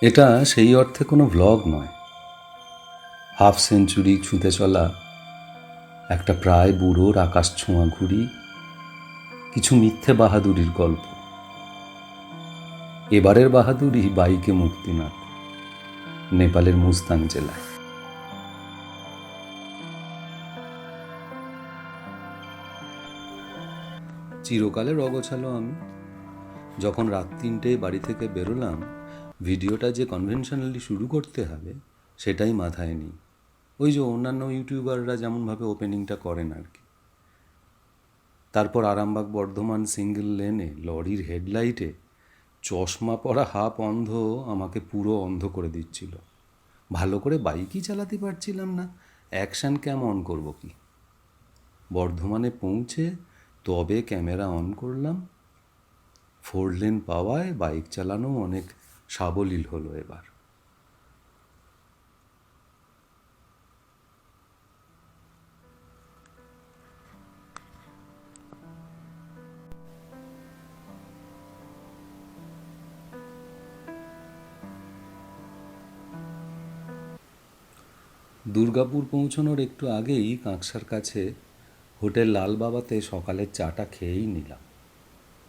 এটা সেই অর্থে কোনো ভ্লগ নয়। হাফ সেঞ্চুরি ছুঁতে চলা একটা প্রায় বুড়োর আকাশ ছোঁয়া ঘুড়ি, কিছু মিথ্যে বাহাদুরির গল্প। এবারের বাহাদুরি বাইকে মুক্তিনাথ, নেপালের মুস্তাং জেলায়। চিরকালের অগোছালো আমি, যখন রাত তিনটেয় বাড়ি থেকে বেরোলাম ভিডিওটা যে কনভেনশনালি শুরু করতে হবে, সেটাই মাথায় নেই। ওই যে অন্যান্য ইউটিউবাররা যেমনভাবে ওপেনিংটা করেন আর কি। তারপর আরামবাগ বর্ধমান সিঙ্গেল লেনে লরির হেডলাইটে চশমা পরা হাফ অন্ধ আমাকে পুরো অন্ধ করে দিচ্ছিল। ভালো করে বাইকই চালাতে পারছিলাম না অ্যাকশান ক্যাম অন করব কি? বর্ধমানে পৌঁছে তবে ক্যামেরা অন করলাম। ফোর লেন পাওয়ায় বাইক চালানো অনেক সাবলীল হলো এবার। দুর্গাপুর পৌঁছানোর একটু আগেই কাঁকসার কাছে হোটেল লালবাবাতে সকালের চাটা খেয়েই নিলাম।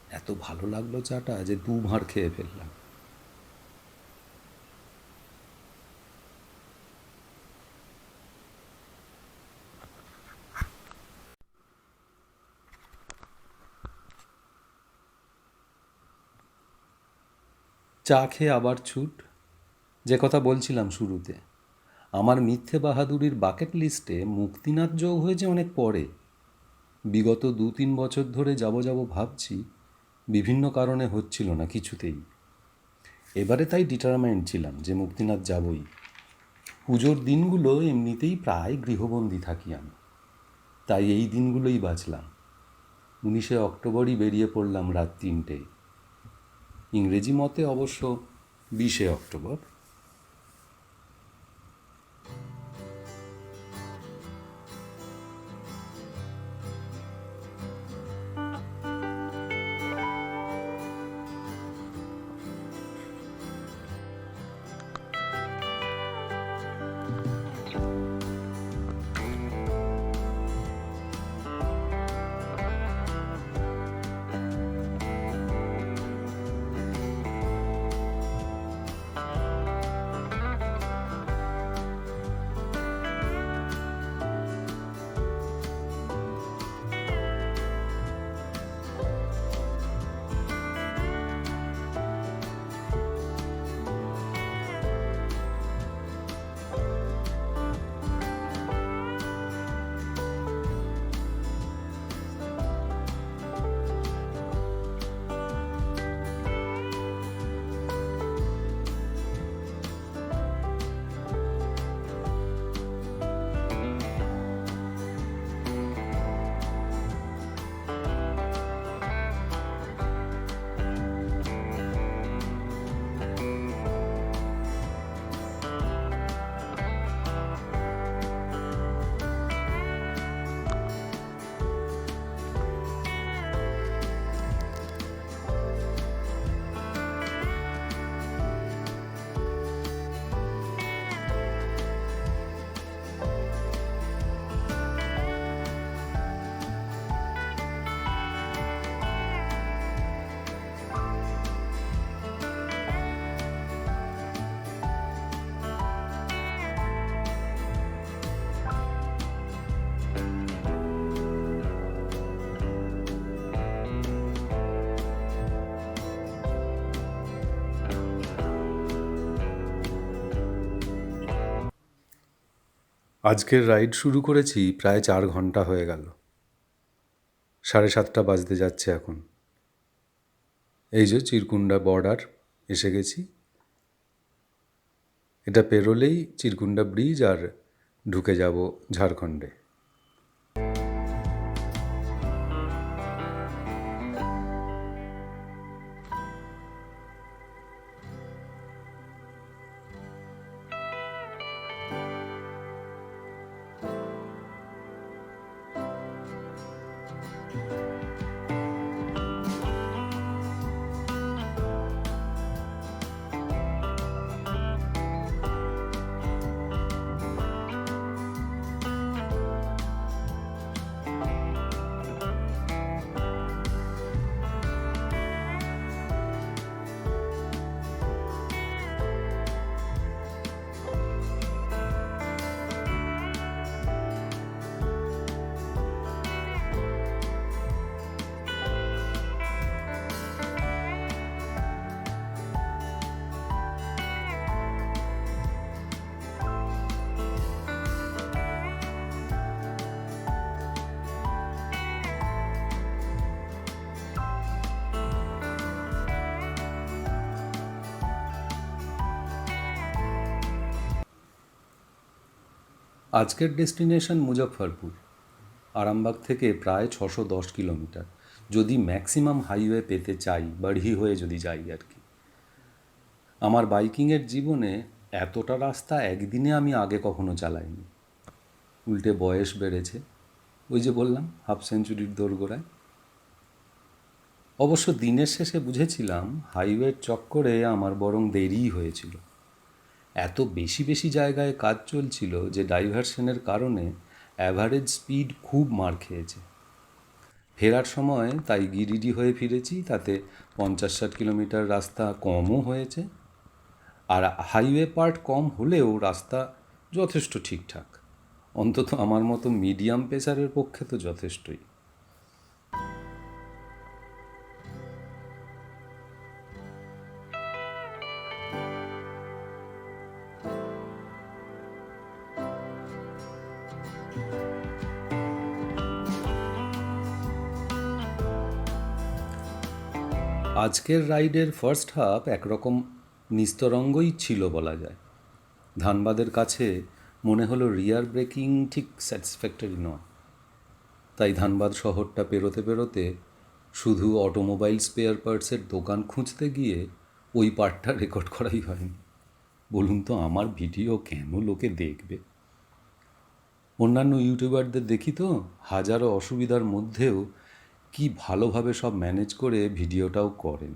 এত ভালো লাগল চাটা যে দু ভাঁড় খেয়ে ফেললাম। চা খেয়ে আবার ছুট। যে কথা বলছিলাম শুরুতে, আমার মিথ্যে বাহাদুরির বাকেট লিস্টে মুক্তিনাথ যোগ হয়েছে অনেক পরে। বিগত দু তিন বছর ধরে যাব যাব ভাবছি, বিভিন্ন কারণে হচ্ছিল না কিছুতেই। এবারে তাই ডিটারমাইন্ড ছিলাম যে মুক্তিনাথ যাবই। পুজোর দিনগুলো এমনিতেই প্রায় গৃহবন্দী থাকি আমি তাই এই দিনগুলোই বাঁচলাম। উনিশে অক্টোবরই বেরিয়ে পড়লাম রাত তিনটে। ইংরেজি মতে অবশ্য বিশে অক্টোবর। আজকের রাইড শুরু করেছি প্রায় চার ঘণ্টা হয়ে গেল। সাড়ে সাতটা বাজতে যাচ্ছে এখন। এই যে চিরকুন্ডা বর্ডার, এসে গেছি। এটা পেরোলেই চিরকুন্ডা ব্রিজ আর ঢুকে যাব ঝাড়খণ্ডে। আজকের ডেস্টিনেশন মুজফ্ফরপুর, আরামবাগ থেকে প্রায় ছশো দশ কিলোমিটার। যদি ম্যাক্সিমাম হাইওয়ে পেতে চাই, বাড়ি হয়ে যদি যাই আর কি। আমার বাইকিংয়ের জীবনে এতটা রাস্তা একদিনে আমি আগে কখনো চালাইনি। উল্টে বয়স বেড়েছে। ওই যে বললাম, হাফ সেঞ্চুরির দোরগোড়ায়। অবশ্য দিনের শেষে বুঝেছিলাম, হাইওয়ের চক্করে আমার বরং দেরিই হয়েছিল। এত বেশি বেশি জায়গায় কাজ চলছিল যে ডাইভারশনের কারণে অ্যাভারেজ স্পিড খুব মার খেয়েছে। ফেরার সময় তাই গিরিডি হয়ে ফিরেছি, তাতে পঞ্চাশ ষাট কিলোমিটার রাস্তা কমও হয়েছে। আর হাইওয়ে পার্ট কম হলেও রাস্তা যথেষ্ট ঠিকঠাক। অন্তত আমার মতো মিডিয়াম প্রেসারের পক্ষে তো যথেষ্টই। আজকের রাইডের ফার্স্ট হাফ একরকম নিস্তরঙ্গই ছিল বলা যায়। ধানবাদের কাছে মনে হলো রিয়ার ব্রেকিং ঠিক স্যাটিসফ্যাক্টরি নয়। তাই ধানবাদ শহরটা পেরোতে পেরোতে শুধু অটোমোবাইল স্পেয়ার পার্টসের দোকান খুঁজতে গিয়ে ওই পার্টটা রেকর্ড করাই হয়নি। বলুন তো আমার ভিডিও কেন লোকে দেখবে? অন্যান্য ইউটিউবারদের দেখি তো হাজারো অসুবিধার মধ্যেও কি ভালোভাবে সব ম্যানেজ করে ভিডিওটাও করেন।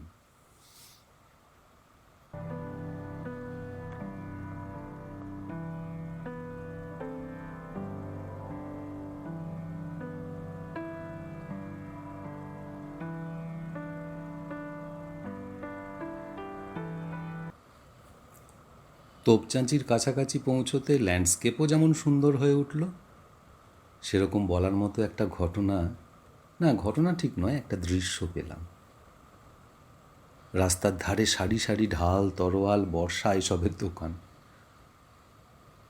তোপচাঁচির কাছাকাছি পৌঁছতে ল্যান্ডস্কেপও যেমন সুন্দর হয়ে উঠল, সেরকম বলার মতো একটা ঘটনা না, ঘটনা ঠিক নয়, একটা দৃশ্য পেলাম। রাস্তার ধারে সারি সারি ঢাল, তরোয়াল, বর্ষা এসবের দোকান।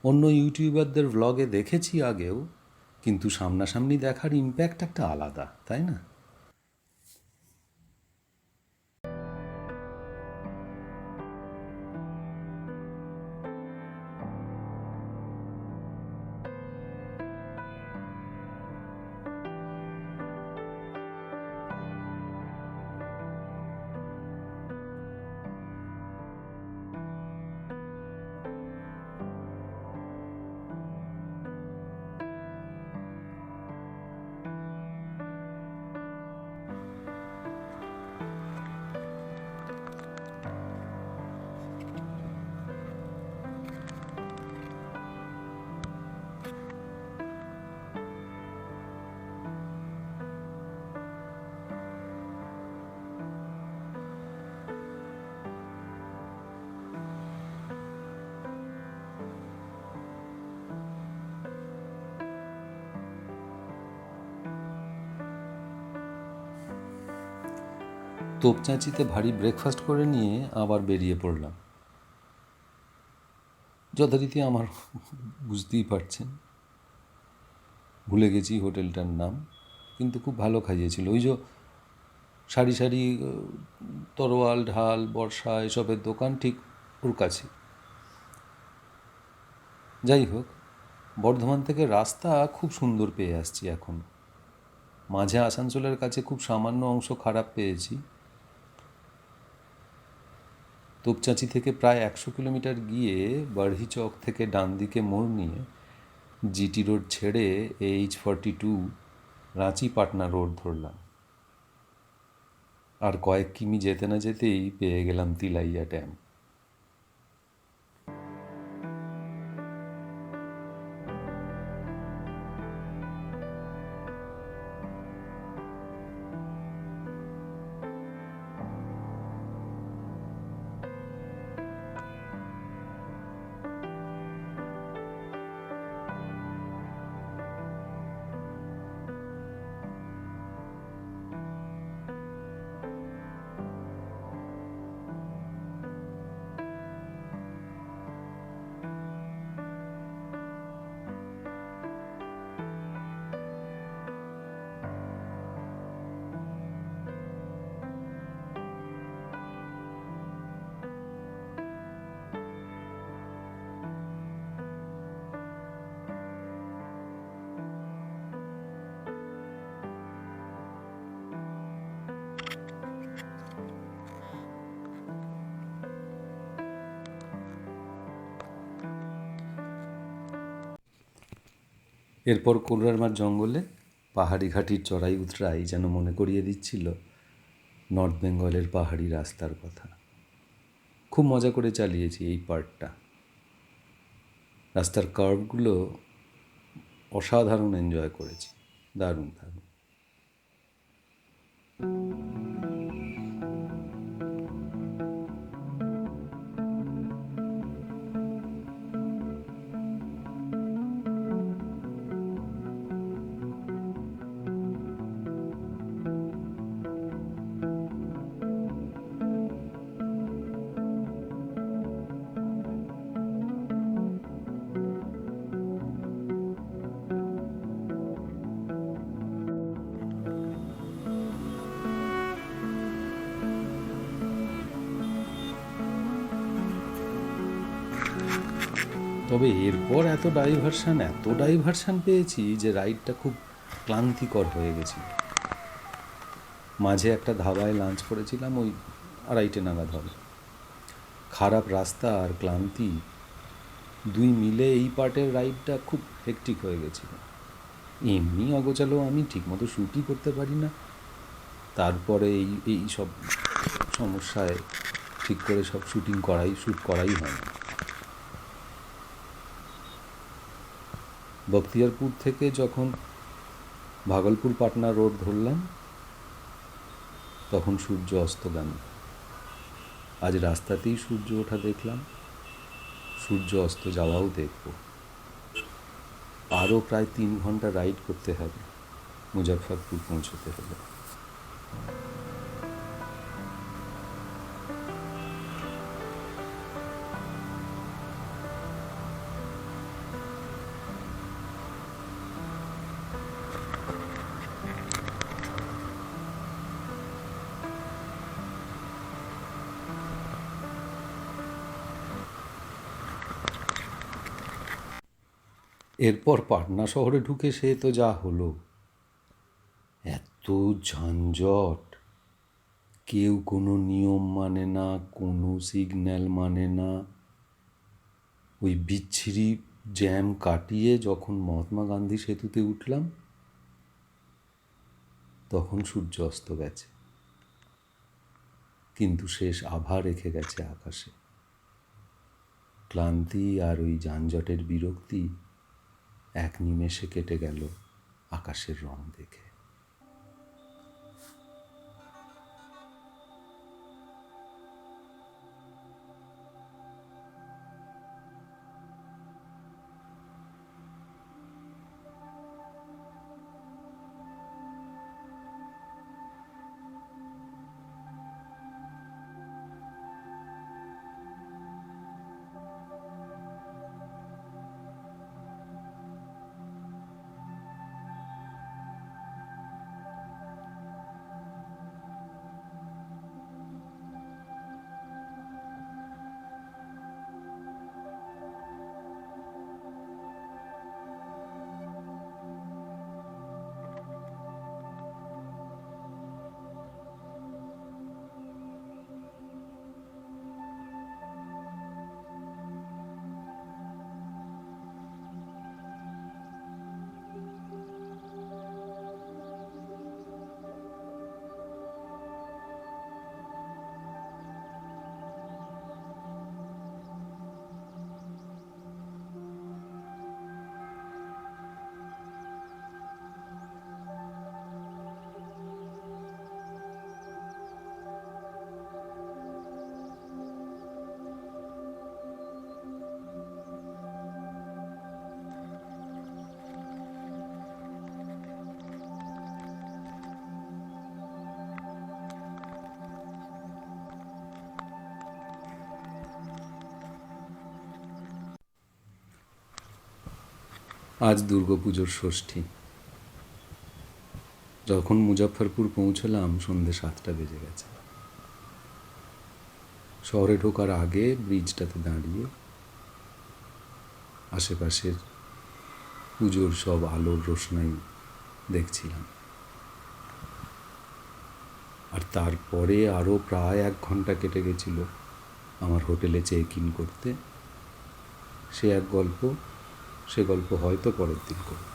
অন্য ইউটিউবারদের ভ্লগে দেখেছি আগেও, কিন্তু সামনাসামনি দেখার ইম্প্যাক্ট একটা আলাদা, তাই না? তোপচাঁচিতে ভারী ব্রেকফাস্ট করে নিয়ে আবার বেরিয়ে পড়লাম। যথারীতি আমার বুঝতেই পারছেন। ভুলে গেছি হোটেলটার নাম, কিন্তু খুব ভালো খাইয়েছিল। ওই যে সারি সারি তরোয়াল, ঢাল, বর্ষা এসবের দোকান ঠিক ওর কাছে। যাই হোক, বর্ধমান থেকে রাস্তা খুব সুন্দর পেয়ে আসছি এখন। মাঝে আসানসোলের কাছে খুব সামান্য অংশ খারাপ পেয়েছি। তোপচাঁচি থেকে প্রায় একশো কিলোমিটার গিয়ে বার্হিচক চক থেকে ডান দিকে মোড় নিয়ে জিটি রোড ছেড়ে H forty two Ranchi Patna road ধরলাম। আর কয়েক কিমি যেতে না যেতেই পেয়ে গেলাম তিলাইয়া ড্যাম। এরপর কোলরারমার জঙ্গলে পাহাড়ি ঘাটির চড়াই উতরাই যেন মনে করিয়ে দিচ্ছিল নর্থ বেঙ্গলের পাহাড়ি রাস্তার কথা। খুব মজা করে চালিয়েছি এই পার্টটা রাস্তার কার্ভগুলো অসাধারণ এনজয় করেছি। দারুণ দারুণ। তবে এরপর এত ডাইভারশান এত ডাইভারশান পেয়েছি যে রাইডটা খুব ক্লান্তিকর হয়ে গেছিল। মাঝে একটা ধাবায় লাঞ্চ করেছিলাম, ওই আড়াইটে নাগাদ হবে। খারাপ রাস্তা আর ক্লান্তি দুই মিলে এই পার্টের রাইডটা খুব হেকটিক হয়ে গেছিল। এমনি অগোচালো আমি ঠিকমতো শ্যুটই করতে পারি না। তারপরে এই এই সব সমস্যায় ঠিক করে সব শুটিং করাই শ্যুট করাই হয় না বখতিয়ারপুর থেকে যখন ভাগলপুর পাটনা রোড ধরলাম তখন সূর্য অস্ত অস্তগামী আজ রাস্তাতেই সূর্য ওঠা দেখলাম। সূর্য অস্ত যাওয়াও দেখব। আরও প্রায় তিন ঘণ্টা রাইড করতে হবে মুজাফরপুর পৌঁছতে হলে এরপর পাটনা শহরে ঢুকে সে তো যা হলো। এত ঝঞ্ঝট। কেউ কোনো নিয়ম মানে না, কোনো সিগন্যাল মানে না। ওই বিচ্ছিরি জ্যাম কাটিয়ে যখন মহাত্মা গান্ধী সেতুতে উঠলাম, তখন সূর্য অস্ত গেছে। কিন্তু শেষ আভা রেখে গেছে আকাশে। ক্লান্তি আর ওই যানজটের বিরক্তি এক নিমেষে কেটে গেল আকাশের রং দেখে। আজ দুর্গাপুজোর ষষ্ঠী। যখন মুজাফরপুর পৌঁছলাম, সন্ধে সাতটা বেজে গেছে। শহরে ঢোকার আগে ব্রিজটাতে দাঁড়িয়ে আশেপাশের পুজোর সব আলোর রোশনাই দেখছিলাম। আর তারপরে আরও প্রায় এক ঘণ্টা কেটে গেছিল আমার হোটেলে চেক ইন করতে। সে এক গল্প সে গল্প হয়তো পরের দিন করব।